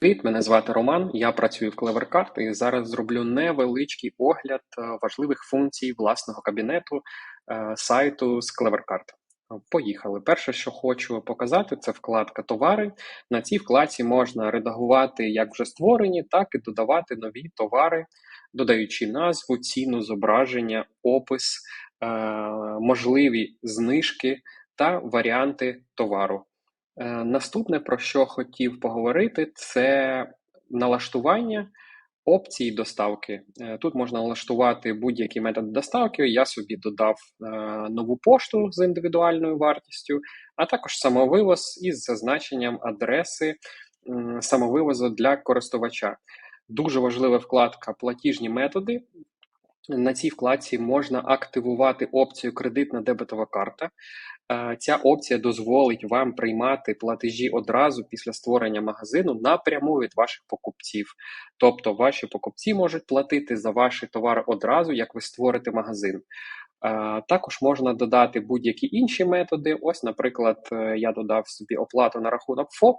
Привіт, мене звати Роман. Я працюю в Clevercard і зараз зроблю невеличкий огляд е, важливих функцій власного кабінету е, сайту з Clevercard. Поїхали. Перше, що хочу показати, це вкладка Товари. На цій вкладці можна редагувати як вже створені, так і додавати нові товари, додаючи назву, ціну, зображення, опис, е, можливі знижки та варіанти товару. Е, Наступне, про що хотів поговорити, це налаштування опцій доставки. Е, Тут можна налаштувати будь-який метод доставки. Я собі додав е, нову пошту з індивідуальною вартістю, а також самовивоз із зазначенням адреси самовивозу для користувача. Дуже важлива вкладка Платіжні методи. На цій вкладці можна активувати опцію кредитна дебетова карта. Е, Ця опція дозволить вам приймати платежі одразу після створення магазину напряму від ваших покупців. Тобто ваші покупці можуть платити за ваші товари одразу, як ви створите магазин. Е, Також можна додати будь-які інші методи. Ось, наприклад, е, я додав собі оплату на рахунок ФОП.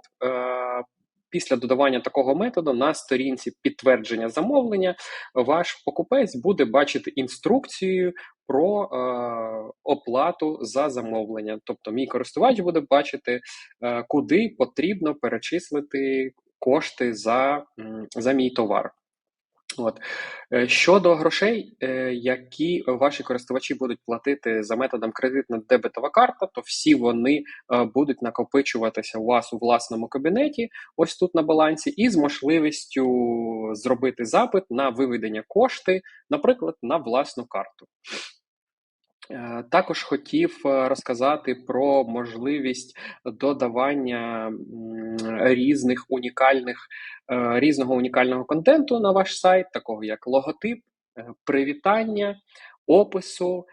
Після додавання такого методу на сторінці підтвердження замовлення ваш покупець буде бачити інструкцію про е, оплату за замовлення. Тобто, мій користувач буде бачити, е, куди потрібно перечислити кошти за, за мій товар. От. Е, Щодо грошей, е, які ваші користувачі будуть платити за методом кредитна дебетова карта, то всі вони е, будуть накопичуватися у вас у власному кабінеті, ось тут на балансі, і з можливістю зробити запит на виведення кошти, наприклад, на власну карту. Е, Також хотів е, розказати про можливість додавання різних унікальних е, різного унікального контенту на ваш сайт, такого як логотип, привітання, опису,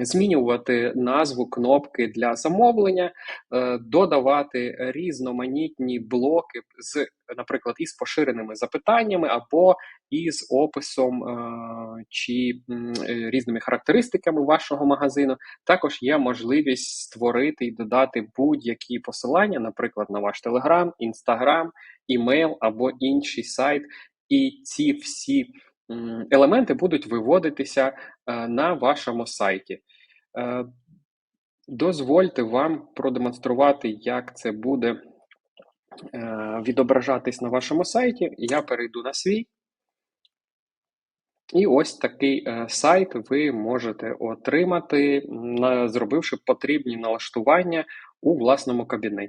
змінювати назву кнопки для замовлення, е, додавати різноманітні блоки з, наприклад, із поширеними запитаннями або із описом е, чи е, різними характеристиками вашого магазину. Також є можливість створити і додати будь-які посилання, наприклад, на ваш Telegram, Instagram, імейл або інший сайт. І ці всі елементи будуть виводитися е, на вашому сайті. Е, Дозвольте вам продемонструвати, як це буде е, відображатись на вашому сайті. Я перейду на свій. І ось такий сайт ви можете отримати, зробивши потрібні налаштування у власному кабінеті.